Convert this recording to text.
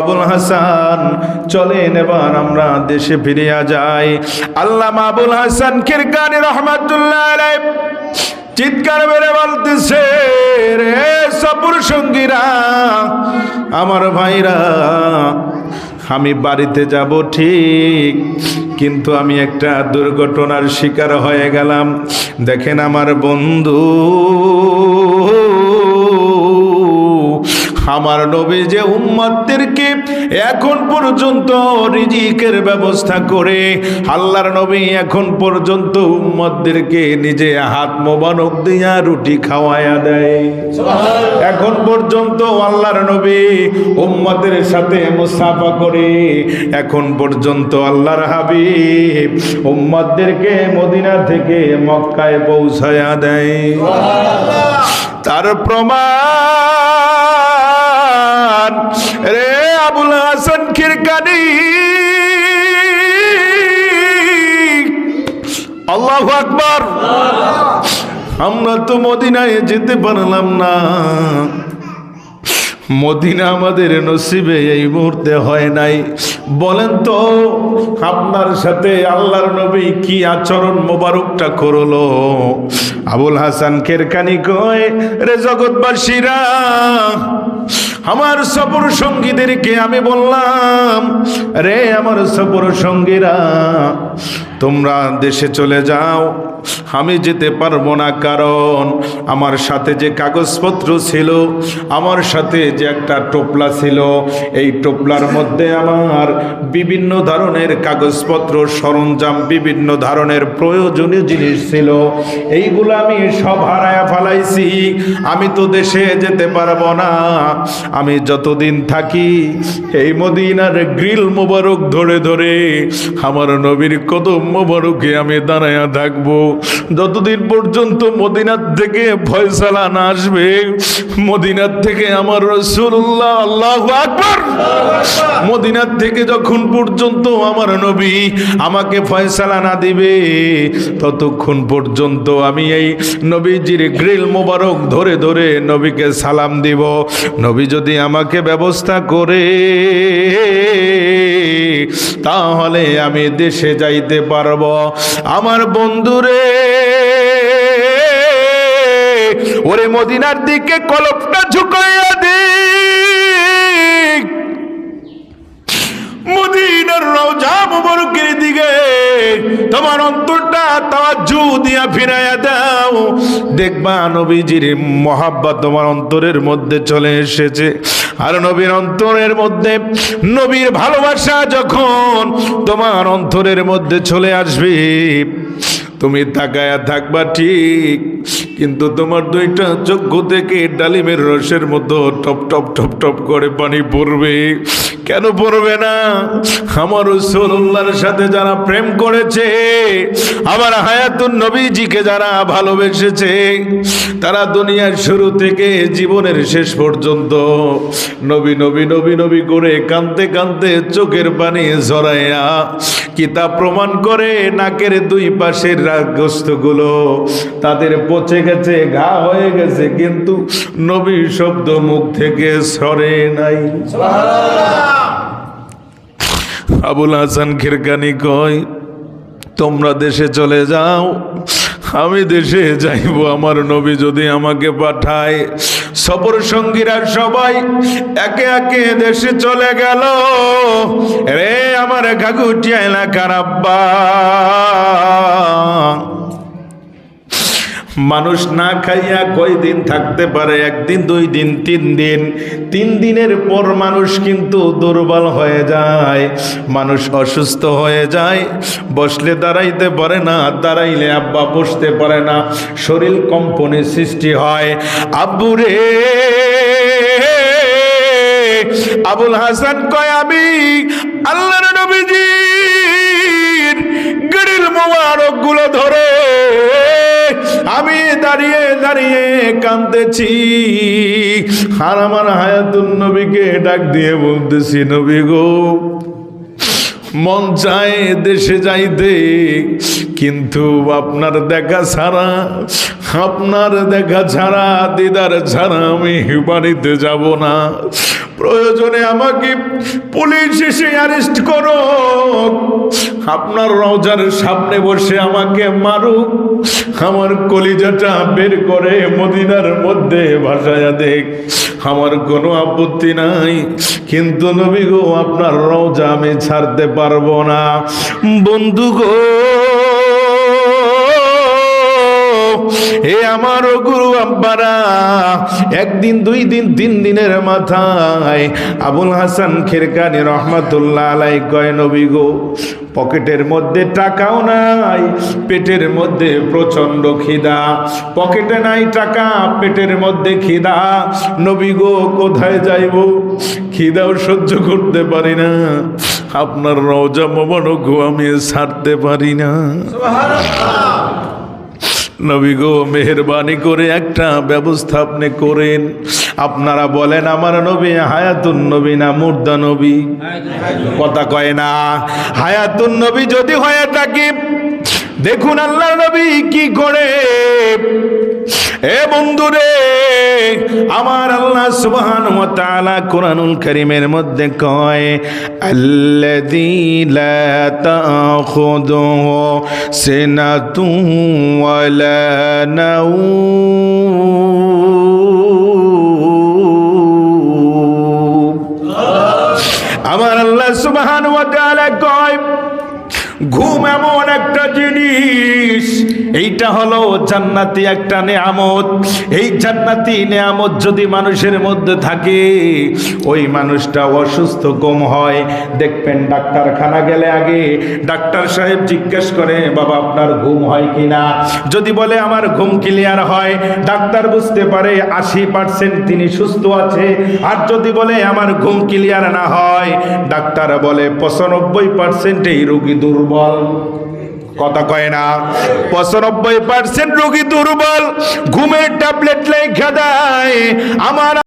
আবুল হাসান, চলেন এবার আমরা দেশে ফিরিয়া যাই। আল্লাহ আবুল হাসান কিরকানি রহমাতুল্লাহ চিৎকার মেরে বলতেছে, রে সপুর সঙ্গীরা, আমার ভাইরা, আমি বাড়িতে যাব ঠিক, কিন্তু আমি একটা দুর্ঘটনার শিকার হয়ে গেলাম। দেখেন আমার বন্ধু আমার নবী যে উম্মতদেরকে এখন পর্যন্ত রিজিকের ব্যবস্থা করে, আল্লাহর নবী এখন পর্যন্ত উম্মতদেরকে নিজে হাত মোবারক দিয়া রুটি খাওয়ায়া দেয়। এখন পর্যন্ত আল্লাহর নবী উম্মতের সাথে মুসাফা করে, এখন পর্যন্ত আল্লাহর হাবিব উম্মতদেরকে মদিনা থেকে মক্কায় পৌঁছায়া দেয়। তার প্রমাণ রে আবুল হাসান খিরকানি। আল্লাহ আকবর। আমরা তো মদিনায় যেতে পারলাম না। মদিনা আমাদের নসিবে এই মুহূর্তে হয় নাই। বলেন তো, আপনার সাথে আল্লাহর নবী কি আচরণ মোবারকটা করল? আবুল হাসান কেরকানি কয়, রে জগৎবাসীরা আমার সফর সঙ্গীদেরকে আমি বললাম রে আমার সফর সঙ্গীরা তোমরা দেশে চলে যাও। আমি যেতে পারব না, কারণ আমার সাথে যে কাগজপত্র ছিল, আমার সাথে যে একটা টোপলা ছিল, এই টোপলার মধ্যে আমার বিভিন্ন ধরনের কাগজপত্র, সরঞ্জাম, বিভিন্ন ধরনের প্রয়োজনীয় জিনিস ছিল। এইগুলো আমি সব হারায়া ফেলাইছি। আমি তো দেশে যেতে পারব না। আমি যতদিন থাকি এই মদিনার গ্রিল মোবারক ধরে ধরে আমার নবীর কদম মোবারকে আমি দাঁড়ায়া থাকব। যতদিন পর্যন্ত মদিনার থেকে ফয়সালা না আসবে, মদিনার থেকে আমার রসুল্লাহ আল্লাহ আকবর। মদিনার থেকে যখন পর্যন্ত আমার নবী আমাকে ফয়সালা না দিবে, ততক্ষণ পর্যন্ত আমি এই নবীজির গ্রিল মোবারক ধরে ধরে নবীকে সালাম দিব। নবী যদি আমাকে ব্যবস্থা করে, তাহলে আমি দেশে যাইতে পারব। আমার বন্ধুরে, ওরে মদিনার দিকে কলপটা ঝুঁকাইয়া তাওয়াজ্জু দিয়া ফিরাইয়া দাও। দেখবা নবীজির মহাব্বত তোমার অন্তরের মধ্যে চলে এসেছে। আর নবীর অন্তরের মধ্যে, নবীর ভালোবাসা যখন তোমার অন্তরের মধ্যে চলে আসবে, তুমি তাকায়া থাকবা ঠিক। কিন্তু তোমার দুইটা চক্ষু থেকে ডালিমের রসের মতো টপ টপ টপ টপ করে পানি পড়বে। কেন পড়বে না? আমার রসুল্লাহর সাথে যারা প্রেম করেছে, আমার হায়াতুন নবীজিকে যারা ভালোবেসেছে, তারা দুনিয়ার শুরু থেকে জীবনের শেষ পর্যন্ত নবী নবী নবী নবী করে কানতে কানতে চোখের পানি ঝরাইয়া কিতাব প্রমাণ করে নাকের দুই পাশের রাগস্তগুলো তাদের পচে গেছে, ঘা হয়ে গেছে, কিন্তু নবী শব্দ মুখ থেকে সরে নাই। আবুল হাসান খিরকানি কয়, তোমরা দেশে চলে যাও, আমি দেশে যাইব। আমার নবী যদি আমাকে পাঠায় সফর সঙ্গীরা সবাই একে একে দেশে চলে গেল। রে আমার ঘাগুটিয়া এলাকার আব্বা মানুষ না খাইয়া কয়দিন থাকতে পারে? একদিন, দুই দিন, তিন দিন। তিন দিনের পর মানুষ কিন্তু দুর্বল হয়ে যায়। মানুষ অসুস্থ হয়ে যায়। বসলে দাঁড়াইতে পারে না, দাঁড়াইলে আব্বা বসতে পারে না। শরীর কম্পনের সৃষ্টি হয়। আব্বু রে, আবুল হাসান কয়, আমি আল্লাহর নবীজির গড়ির মোবারকগুলো ধরে দাঁড়িয়ে কাঁদতেছি। আর আমার হায়াতুন নবীকে ডাক দিয়ে বলতেছি, নবী গো, মন চায় দেশে যাইতে, কিন্তু আপনার দেখা ছাড়া, আপনার দেখা ছাড়া, দিদার ছাড়া আমি বাড়িতে যাব না। প্রয়োজনে আমাকে পুলিশ এসে অ্যারেস্ট করো। আপনার রওজার সামনে বসে আমাকে মারুক। আমার কলিজাটা বের করে মদিনার মধ্যে ভাসায়া দেখ। আমার কোনো আপত্তি নাই। কিন্তু নবী গো, আপনার রওজা আমি ছাড়তে পারব না। বন্ধু গো এ আমার গুরু আব্বারা, একদিন, দুই দিন, তিন দিনের মাথায় আবুল হাসান খেরকানি রহমাতুল্লাহ আলাই কয়, নবী গো, পকেটের মধ্যে টাকাও নাই, পেটের মধ্যে প্রচণ্ড খিদা। পকেটে নাই টাকা, পেটের মধ্যে খিদা। নবী গো, কোথায় যাইব? খিদাও সহ্য করতে পারি না। আপনার রওজা মোবারক আমি ছাড়তে পারি না। নবী গো, মেহরবানি করে একটা ব্যবস্থা আপনি করেন। আপনারা বলেন, আমার নবী হায়াতুন নবী না মুর্দা নবী? কথা কয় না। হায়াতুন নবী যদি হয়ে থাকি দেখুন আল্লাহ নবী কি করে? এ বন্ধুরে, আমার আল্লাহ সুবহান ওয়া তাআলা কোরআনুল কারীমের মধ্যে কয়, আল্লাযী লা তাখুদুহু সিনাতুন ওয়ালা নাওম। আমার আল্লাহ সুবহান ওয়া তাআলা কয় ঘুম এমন একটা জিনিস, এইটা হলো জান্নাতি একটা নেয়ামত। এই জান্নাতি নেয়ামত যদি মানুষের মধ্যে থাকে, ওই মানুষটা অসুস্থ কম হয়। দেখবেন ডাক্তারখানা গেলে আগে ডাক্তার সাহেব জিজ্ঞেস করে, বাবা, আপনার ঘুম হয় কিনা? যদি বলে, আমার ঘুম ক্লিয়ার হয়। ডাক্তার বুঝতে পারে, আশি পার্সেন্ট তিনি সুস্থ আছে। আর যদি বলে, আমার ঘুম ক্লিয়ার না হয়, ডাক্তার বলে, পঁচানব্বই পার্সেন্ট এই রোগী দুর্বল। কথা কয় না। পঁচানব্বই পার্সেন্ট রোগী দুর্বল। ঘুমের ট্যাবলেট লেখা দেয়। আমার